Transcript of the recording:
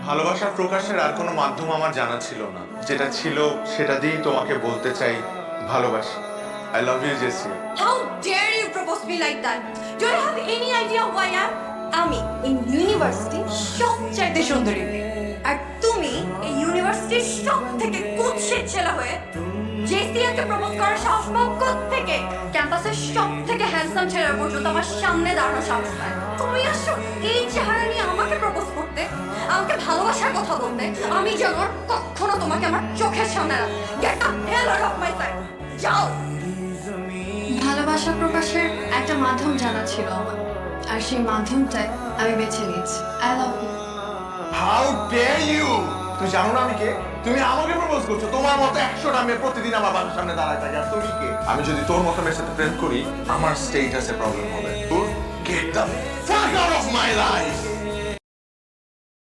ভালোবাসা প্রকাশের আর কোনো মাধ্যম আমার জানা ছিল না। যেটা ছিল, সেটা দিয়েই তোমাকে বলতে চাই, ভালোবাসি। I love you Jessie dare you propose me like that? Do you have any idea who I am? আমি এই ইউনিভার্সিটি সবচাইতে সুন্দরী। আর তুমি এই ইউনিভার্সিটির সব থেকে কুৎসিত ছেলে হয়ে জেসিয়াকে প্রপোজ করার সাহস পাও থেকে ক্যাম্পাসের সব থেকে হ্যান্ডসাম ছেলে পর্যন্ত আমার সামনে দাঁড়ানো সাহস তুমি আসো, এই চেহারা আমাকে ভালোবাসার কথা বলতে আমি যেন কখনো তোমাকে আমার চোখের সামনে না get up hell out of my side যাও! ভালোবাসা প্রকাশের একটা মাধ্যম জানা ছিল আমার। আর সেই মাধ্যমটাই আমি বেছে নিয়েছি। I love you how dare you তুমি জানো না আমি কে? তুমি আমাকে প্রপোজ করছ। তোমার মতো একশো মেয়ে প্রতিদিন আমার বাসার সামনে দাঁড়ায় থাকে। আর তুমি কে? আমি যদি তোর মতো মেয়ের সাথে প্রেম করি আমার স্টেটাসে প্রবলেম হবে। Get the fuck out of my life